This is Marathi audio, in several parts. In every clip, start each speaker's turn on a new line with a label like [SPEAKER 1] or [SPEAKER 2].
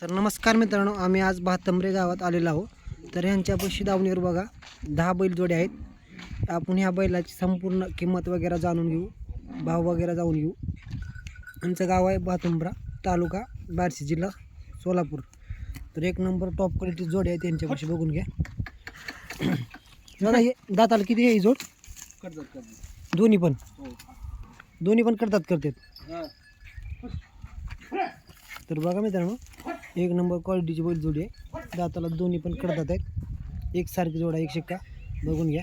[SPEAKER 1] तर नमस्कार मित्रांनो आम्ही आज भातंबरे गावात आलेलो आहोत. तर ह्यांच्यापाशी दावणीवर बघा दहा बैल जोडे आहेत. आपण ह्या बैलाची संपूर्ण किंमत वगैरे जाणून घेऊ भाव वगैरे जाऊन घेऊ. आमचं गाव आहे भातुंबरा तालुका बार्शी जिल्हा सोलापूर. तर एक नंबर टॉप क्वालिटी जोडे आहेत त्यांच्यापाशी बघून घ्या. दादा हे दाताला किती आहे ही जोड?
[SPEAKER 2] करतात करतात
[SPEAKER 1] दोन्ही पण.
[SPEAKER 2] हो
[SPEAKER 1] दोन्ही पण करतात करतात. तर बघा मित्रांनो एक नंबर क्वालिटीची बैल जोडी आहे. दाताला दोन्ही पण कडतात आहेत. एकसारखी जोड एक शिक्का. बघून घ्या.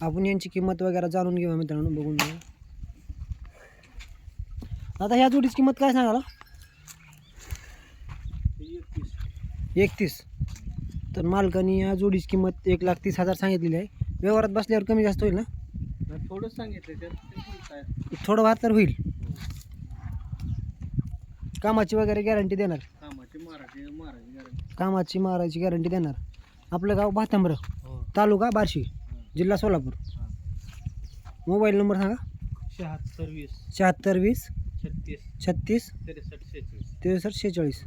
[SPEAKER 1] आपण यांची किंमत वगैरे जाणून घेऊया मित्रांनो. बघून घ्या आता ह्या जोडीची किंमत काय सांगाला?
[SPEAKER 2] एकतीस.
[SPEAKER 1] तर मालकाने या जोडीची किंमत एक लाख तीस हजार सांगितलेली आहे. व्यवहारात बसल्यावर कमी जास्त होईल ना?
[SPEAKER 2] थोडं सांगितलं त्यात ते पण काय
[SPEAKER 1] थोडं वार तर होईल. कामाची वगैरे गॅरंटी देणार?
[SPEAKER 2] कामाची मारायची मारायची गरज
[SPEAKER 1] कामाची मारायची गॅरंटी देणार. आपलं गाव भातांबरं
[SPEAKER 2] हो.
[SPEAKER 1] तालुका बार्शी जिल्हा सोलापूर. मोबाईल नंबर सांगा.
[SPEAKER 2] शहात्तर वीस.
[SPEAKER 1] शहात्तर वीस
[SPEAKER 2] छत्तीस.
[SPEAKER 1] छत्तीस
[SPEAKER 2] त्रेसष्ट शेहेचाळीस.
[SPEAKER 1] त्रेसष्ट शेहेचाळीस.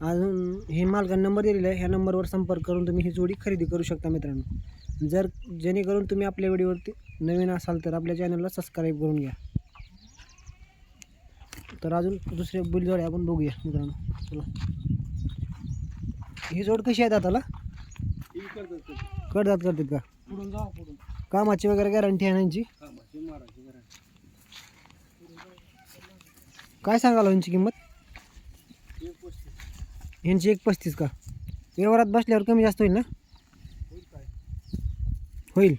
[SPEAKER 1] अजून हे मालकाने नंबर दिलेला आहे. ह्या नंबरवर संपर्क करून तुम्ही ही जोडी खरेदी करू शकता मित्रांनो. जर जेणेकरून तुम्ही आपल्या व्हिडिओवरती नवीन असाल तर आपल्या चॅनलला सबस्क्राईब करून घ्या. तर अजून दुसरे बैल जोडे आपण बघूया मित्रांनो. चला. ही जोड कशी आहे दाताला?
[SPEAKER 2] करतात.
[SPEAKER 1] कडदात करतात का?
[SPEAKER 2] पुढून जाऊ पुढून.
[SPEAKER 1] कामाची वगैरे गॅरंटी आहे ना यांची? काय सांगाल यांची किंमत? यांची एक पस्तीस का? व्यवहारात बसल्यावर कमी जास्त होईल ना?
[SPEAKER 2] होईल काय
[SPEAKER 1] होईल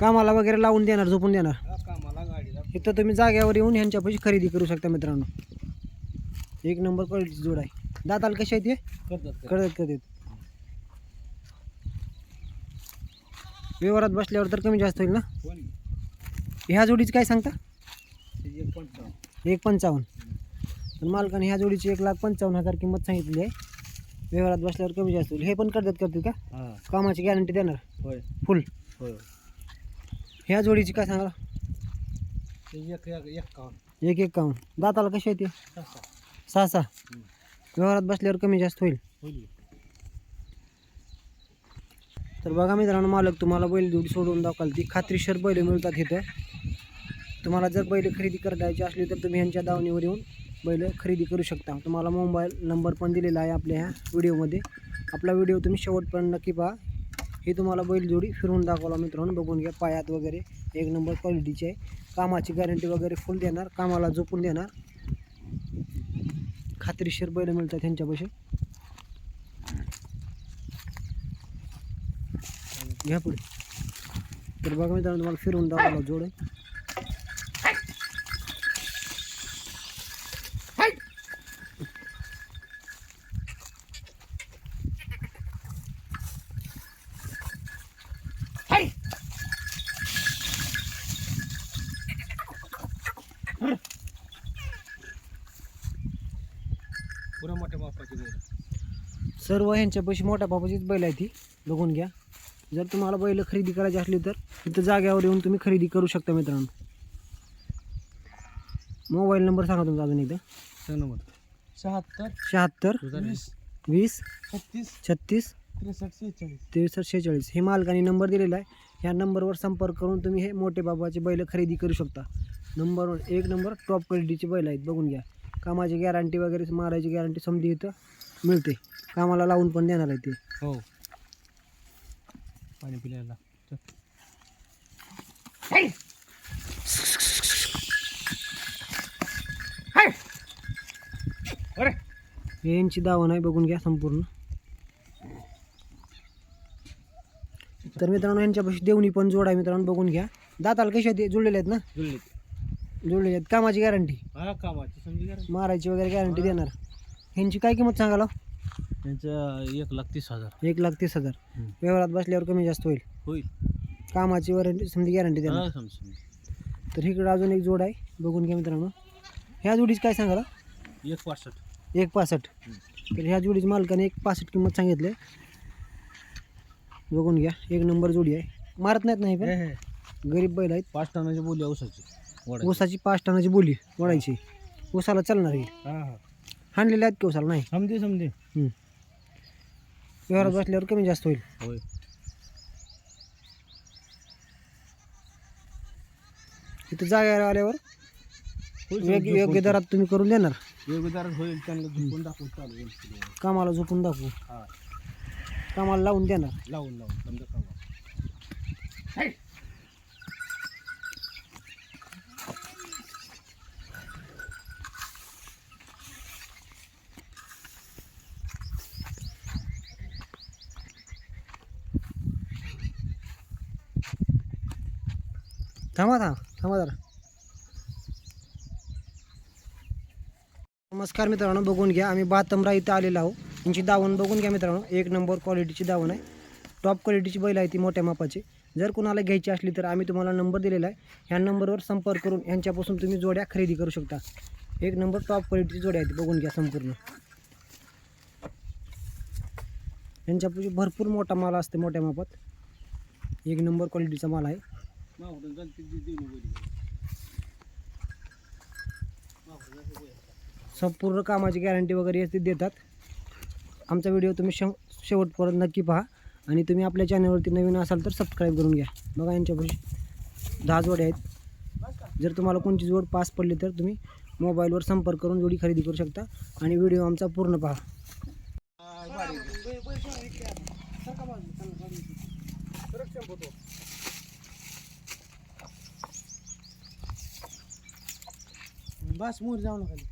[SPEAKER 1] कामाला वगैरे लावून देणार झोपून देणार.
[SPEAKER 2] कामाला गाडीला.
[SPEAKER 1] इथं तुम्ही जाग्यावर येऊन ह्यांच्यापाशी खरेदी करू शकता मित्रांनो. एक नंबर क्वालिटीची जोड आहे. दाताल कशी आहे ते?
[SPEAKER 2] करतात.
[SPEAKER 1] कळत कळत व्यवहारात बसल्यावर तर कमी जास्त होईल ना? ह्या जोडीची काय सांगता?
[SPEAKER 2] एक पंचावन्न
[SPEAKER 1] एक पंचावन्न. तर मालकाने ह्या जोडीची एक लाख पंचावन्न हजार किंमत सांगितली आहे. व्यवहारात बसल्यावर कमी जास्त होईल. हे पण करतात करतील का?
[SPEAKER 2] हा.
[SPEAKER 1] कामाची गॅरंटी देणार.
[SPEAKER 2] होय.
[SPEAKER 1] फुल
[SPEAKER 2] होय.
[SPEAKER 1] ह्या जोडीची काय सांगा
[SPEAKER 2] एक एक एक्कावन्न
[SPEAKER 1] एक एक काऊन. दाताला कशी आहे ते?
[SPEAKER 2] सहा सहा.
[SPEAKER 1] सहा सहा
[SPEAKER 2] हम्म.
[SPEAKER 1] व्यवहारात बसल्यावर कमी जास्त होईल.
[SPEAKER 2] होईल.
[SPEAKER 1] तर बघा मित्रांनो मालक तुम्हाला बैल जोडी सोडून दाखवाल ती खात्रीशीर बैल मिळतात इथं. तुम्हाला जर बैल खरेदी करायची असली तर तुम्ही यांच्या दावणीवर येऊन बैल खरेदी करू शकता. तुम्हाला मोबाईल नंबर पण दिलेला आहे आपल्या ह्या व्हिडिओमध्ये. आपला व्हिडिओ तुम्ही शेवटपर्यंत नक्की पहा. हे तुम्हाला बैलजोडी फिरवून दाखवला मित्रांनो. बघून घ्या पायात वगैरे एक नंबर क्वालिटीची आहे. कामाची गॅरंटी वगैरे फुल देणार कामाला झोपून देणार. खात्रीशीर बैल मिळतात त्यांच्यापाशी. घ्या पुढे. तर बघा मित्रांनो तुम्हाला फिरवून दाखवला जोड आहे
[SPEAKER 2] पुरा मोठ्या मापाची बैल
[SPEAKER 1] सर्व ह्यांच्यापाशी मोठ्या बापाचीच बैल आहे ती. बघून घ्या. जर तुम्हाला बैल खरेदी करायची असली तर तिथं जाग्यावर येऊन तुम्ही खरेदी करू शकता मित्रांनो. मोबाईल नंबर सांगा तुमचा अजून एकदा.
[SPEAKER 2] शहात्तर.
[SPEAKER 1] शहात्तर.
[SPEAKER 2] वीस. छत्तीस.
[SPEAKER 1] छत्तीस.
[SPEAKER 2] त्रेसष्ट शेहेचाळीस
[SPEAKER 1] त्रेसष्ट शेहेचाळीस हे मालकाने नंबर दिलेला आहे. ह्या नंबरवर संपर्क करून तुम्ही हे मोठे बाबाचे बैल खरेदी करू शकता. नंबर वन एक नंबर टॉप क्वालिटीचे बैल आहेत. बघून घ्या. कामाची गॅरंटी वगैरे मारायची गॅरंटी समधी इथं मिळते. कामाला लावून पण देणार आहे ते.
[SPEAKER 2] हो. पाणी पिल्याला.
[SPEAKER 1] हे यांची दावण आहे बघून घ्या संपूर्ण. तर मित्रांनो यांच्यापाशी देवणी पण जोड आहे मित्रांनो बघून घ्या. दाताला कशा आहेत जुळलेले आहेत ना?
[SPEAKER 2] जुळले
[SPEAKER 1] जुळलेले आहेत. कामाची गॅरंटी
[SPEAKER 2] हा कामाची समजी करा.
[SPEAKER 1] मारायची वगैरे गॅरंटी देणार. ह्यांची काय किंमत सांगाल हो?
[SPEAKER 2] त्यांचं एक लाख तीस हजार.
[SPEAKER 1] एक लाख तीस हजार.
[SPEAKER 2] हम्म.
[SPEAKER 1] व्यवहारात बसल्यावर कमी जास्त होईल.
[SPEAKER 2] होईल.
[SPEAKER 1] कामाची वॉरंटी समजी गॅरंटी देणार.
[SPEAKER 2] हा, समजून.
[SPEAKER 1] तर इकडं अजून एक जोड आहे. बघून घ्या मित्रांनो. ह्या जोडीची काय सांगाल
[SPEAKER 2] एक पासष्ट.
[SPEAKER 1] एक पासष्ट. तर ह्या जोडीची मालकाने एक पासष्ट किंमत सांगितली. बघून घ्या. एक नंबर जोडी आहे. मारत नाहीत नाही पण?
[SPEAKER 2] हे, हे.
[SPEAKER 1] गरीब बैल आहेत.
[SPEAKER 2] पाच टनाची बोली औषधाची. वडायची.
[SPEAKER 1] ऊसाची पाच टनाची बोली वडायची ऊसाला चालणार आहे.
[SPEAKER 2] हा हा.
[SPEAKER 1] हाणलेले आहेत की ऊसाला नाही?
[SPEAKER 2] समजे समजे.
[SPEAKER 1] हम्म. व्यवहारात बसल्यावर कमी जास्त होईल.
[SPEAKER 2] होय.
[SPEAKER 1] इथं जागा आल्यावर
[SPEAKER 2] होईल
[SPEAKER 1] योग्य दरात तुम्ही करून देणार.
[SPEAKER 2] योगदार होईल त्यांना झुकून दाखवून चालू होईल.
[SPEAKER 1] कामाला झोपून दाखवू.
[SPEAKER 2] हा.
[SPEAKER 1] कामाला लावून देणार.
[SPEAKER 2] लावून लावून समजा कामा
[SPEAKER 1] थांबा थांबा थांबा जरा. नमस्कार मित्रांनो बघून घ्या. आम्ही बातमरा इथं आलेलो आहोत. यांची दावण बघून घ्या मित्रांनो. एक नंबर क्वालिटीची दावण आहे. टॉप क्वालिटीची बैल आहे ती मोठ्या मापाची. जर कुणाला घ्यायची असली तर आम्ही तुम्हाला नंबर दिलेला आहे. ह्या नंबरवर संपर्क करून यांच्यापासून तुम्ही जोड्या खरेदी करू शकता. एक नंबर टॉप क्वालिटीची जोड्या आहेत. बघून घ्या संपूर्ण. यांच्यापासून भरपूर मोठा माल असते मोठ्या मापात. एक नंबर क्वालिटीचा माल आहे.
[SPEAKER 2] मागून चालते ती देऊन बोली
[SPEAKER 1] संपूर्ण कामाची गॅरंटी वगैरे ते देतात. आमचा व्हिडिओ तुम्ही शेव शेवटपर्यंत नक्की पहा. आणि तुम्ही आपल्या चॅनलवरती नवीन असाल तर सबस्क्राईब करून घ्या. बघा यांच्यापाशी दहा जोडे आहेत. जर तुम्हाला कोणती जोड पास पडली तर तुम्ही मोबाईलवर संपर्क करून जोडी खरेदी करू शकता. आणि व्हिडिओ आमचा पूर्ण पहा. બસ મૂર જવાનું ખાલી.